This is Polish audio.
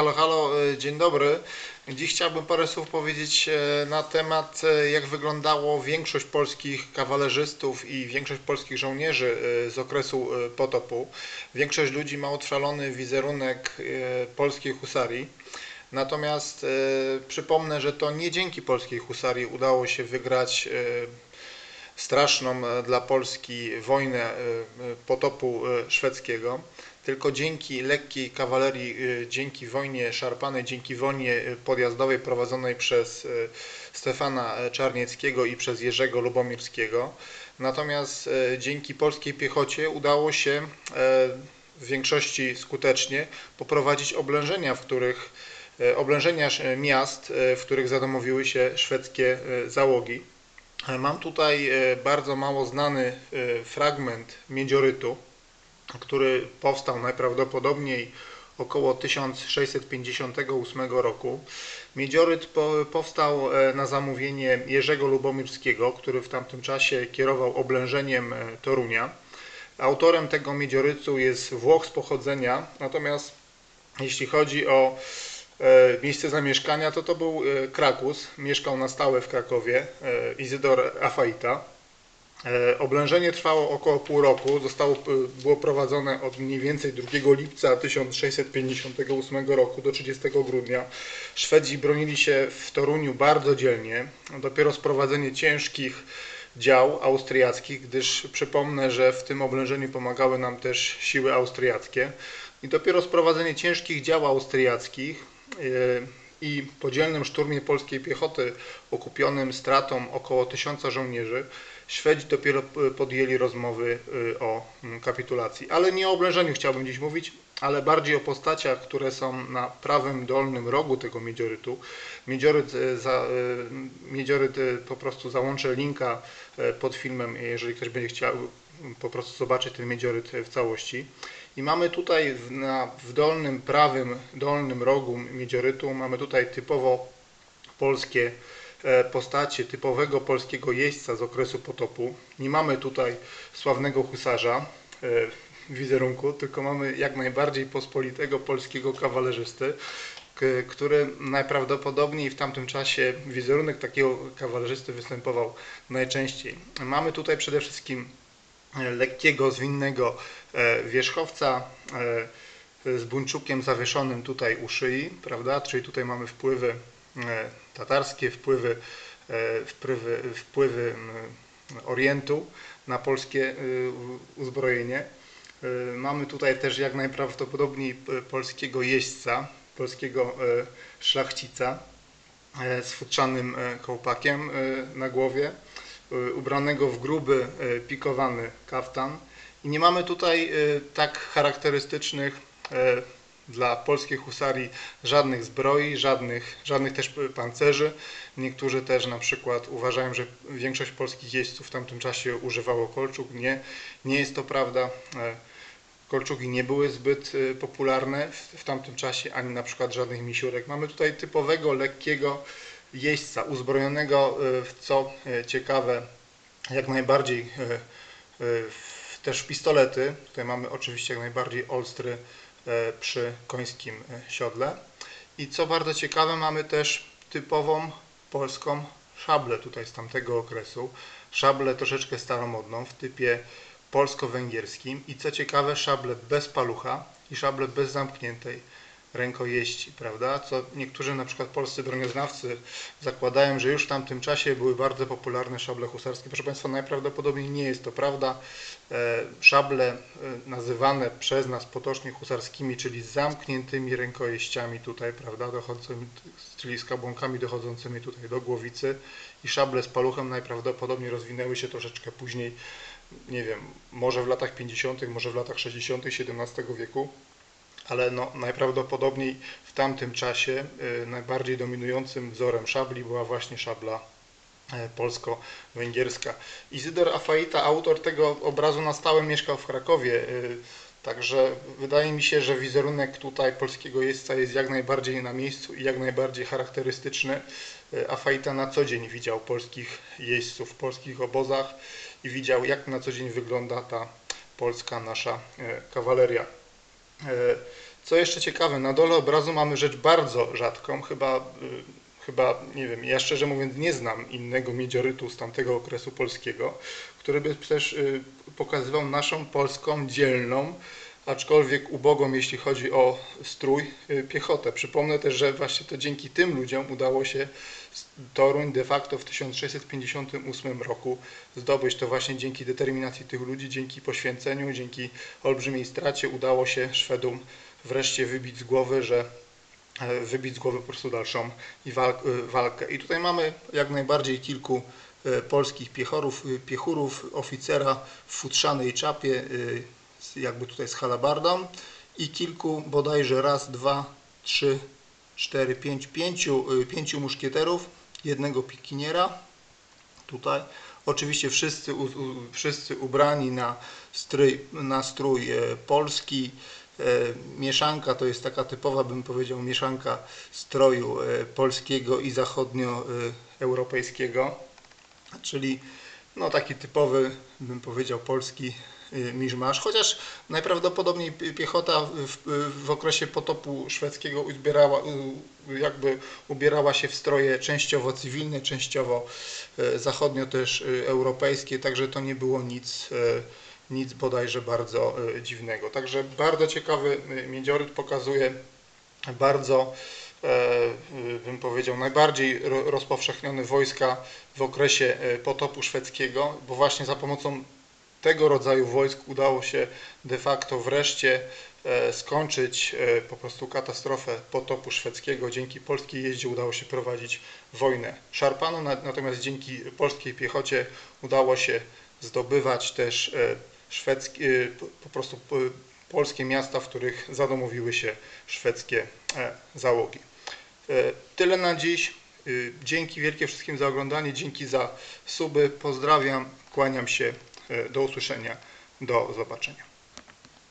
Halo, halo, e, dzień dobry. Dziś chciałbym parę słów powiedzieć e, na temat, e, jak wyglądało większość polskich kawalerzystów i większość polskich żołnierzy z okresu potopu. Większość ludzi ma utrwalony wizerunek polskiej husarii. Natomiast przypomnę, że to nie dzięki polskiej husarii udało się wygrać straszną e, dla Polski wojnę e, e, potopu szwedzkiego, tylko dzięki lekkiej kawalerii, dzięki wojnie szarpanej, dzięki wojnie podjazdowej prowadzonej przez Stefana Czarnieckiego i przez Jerzego Lubomirskiego. Natomiast dzięki polskiej piechocie udało się w większości skutecznie poprowadzić oblężenia, w których oblężenia miast, w których zadomowiły się szwedzkie załogi. E, Mam tutaj e, bardzo mało znany e, fragment miedziorytu, który powstał najprawdopodobniej około 1658 roku. Miedzioryt po, powstał na zamówienie Jerzego Lubomirskiego, który w tamtym czasie kierował oblężeniem Torunia. Autorem tego miedziorytu jest Włoch z pochodzenia, natomiast jeśli chodzi o miejsce zamieszkania, to to był e, Krakus. Mieszkał na stałe w Krakowie, e, Izydor Afaita. E, Oblężenie trwało około pół roku. Zostało, e, było prowadzone od mniej więcej 2 lipca 1658 roku do 30 grudnia. Szwedzi bronili się w Toruniu bardzo dzielnie. Dopiero sprowadzenie ciężkich dział austriackich, gdyż przypomnę, że w tym oblężeniu pomagały nam też siły austriackie. I dopiero sprowadzenie ciężkich dział austriackich e, i po dzielnym szturmie polskiej piechoty okupionym stratą około tysiąca żołnierzy, Szwedzi dopiero podjęli rozmowy e, o mm, kapitulacji. Ale nie o oblężeniu chciałbym dziś mówić, ale bardziej o postaciach, które są na prawym dolnym rogu tego miedziorytu. Miedzioryt, e, za, e, miedzioryt po prostu załączę linka pod filmem, jeżeli ktoś będzie chciał po prostu zobaczyć ten miedzioryt w całości. I mamy tutaj w, na, w dolnym prawym dolnym rogu miedziorytu mamy tutaj typowo polskie e, postacie typowego polskiego jeźdźca z okresu potopu. Nie mamy tutaj sławnego husarza e, w wizerunku, tylko mamy jak najbardziej pospolitego polskiego kawalerzysty, który najprawdopodobniej w tamtym czasie wizerunek takiego kawalerzysty występował najczęściej. Mamy tutaj przede wszystkim lekkiego, zwinnego e, wierzchowca e, z buńczukiem zawieszonym tutaj u szyi, prawda? Czyli tutaj mamy wpływy e, tatarskie, wpływy, wpływy, wpływy Orientu na polskie uzbrojenie. Mamy tutaj też jak najprawdopodobniej polskiego jeźdźca, polskiego szlachcica z futrzanym kołpakiem na głowie, ubranego w gruby e, pikowany kaftan. I nie mamy tutaj e, tak charakterystycznych e, dla polskiej husarii żadnych zbroi, żadnych, żadnych też pancerzy. Niektórzy też na przykład uważają, że większość polskich jeźdźców w tamtym czasie używało kolczug. Nie, nie jest to prawda. E, Kolczugi nie były zbyt e, popularne w, w tamtym czasie, ani na przykład żadnych misiurek. Mamy tutaj typowego, lekkiego jeźdźca, uzbrojonego e, w co e, ciekawe, jak najbardziej e, w- też pistolety. Tutaj mamy oczywiście jak najbardziej olstry przy końskim siodle. I co bardzo ciekawe, mamy też typową polską szablę tutaj z tamtego okresu. Szablę troszeczkę staromodną w typie polsko-węgierskim i co ciekawe szablę bez palucha i szablę bez zamkniętej rękojeści, prawda? Co niektórzy na przykład polscy broniaznawcy zakładają, że już w tamtym czasie były bardzo popularne szable husarskie. Proszę Państwa, najprawdopodobniej nie jest to prawda. E, Szable e, nazywane przez nas potocznie husarskimi, czyli zamkniętymi rękojeściami tutaj, prawda, dochodzącymi, czyli z dochodzącymi tutaj do głowicy i szable z paluchem najprawdopodobniej rozwinęły się troszeczkę później, nie wiem, może w latach 50., może w latach 60. XVII wieku, ale no, najprawdopodobniej w tamtym czasie y, najbardziej dominującym wzorem szabli była właśnie szabla e, polsko-węgierska. Izydor Afaita, autor tego obrazu na stałe mieszkał w Krakowie, y, także wydaje mi się, że wizerunek tutaj polskiego jeźdźca jest jak najbardziej na miejscu i jak najbardziej charakterystyczny. Y, Afaita na co dzień widział polskich jeźdźców w polskich obozach i widział jak na co dzień wygląda ta polska nasza kawaleria. E, Co jeszcze ciekawe, na dole obrazu mamy rzecz bardzo rzadką, chyba, y, chyba nie wiem, ja szczerze mówiąc nie znam innego miedziorytu z tamtego okresu polskiego, który by też y, pokazywał naszą polską dzielną, aczkolwiek ubogą, jeśli chodzi o strój, y, piechotę. Przypomnę też, że właśnie to dzięki tym ludziom udało się Toruń de facto w 1658 roku zdobyć. To właśnie dzięki determinacji tych ludzi, dzięki poświęceniu, dzięki olbrzymiej stracie udało się Szwedom wreszcie wybić z głowy, że e, wybić z głowy po prostu dalszą i e, walkę. I tutaj mamy jak najbardziej kilku e, polskich piechorów, piechurów, oficera w futrzanej czapie, jakby tutaj z halabardą i kilku bodajże raz, dwa, trzy, cztery, pięć, pięciu, e, pięciu muszkieterów, jednego pikiniera tutaj. Oczywiście wszyscy, u, wszyscy ubrani na strój, na strój e, polski. E, mieszanka to jest taka typowa, bym powiedział, mieszanka stroju e, polskiego i zachodnioeuropejskiego, czyli no taki typowy, bym powiedział, polski y, miszmasz, chociaż najprawdopodobniej pi- piechota w, w okresie potopu szwedzkiego uzbierała, jakby ubierała się w stroje częściowo cywilne, częściowo y, zachodnio też y, europejskie, także to nie było nic, nic bodajże bardzo dziwnego. Także bardzo ciekawy miedzioryt pokazuje bardzo, bym powiedział, najbardziej ro- rozpowszechnione wojska w okresie e, potopu szwedzkiego, bo właśnie za pomocą tego rodzaju wojsk udało się de facto wreszcie e, skończyć e, po prostu katastrofę potopu szwedzkiego. Dzięki polskiej jeździe udało się prowadzić wojnę szarpaną, na- natomiast dzięki polskiej piechocie udało się zdobywać też e, szwedzkie, e, po- prostu e, polskie miasta, w których zadomowiły się szwedzkie e, załogi. E, Tyle na dziś. Y, Dzięki wielkie wszystkim za oglądanie, dzięki za suby. Pozdrawiam, kłaniam się. e, Do usłyszenia, do zobaczenia.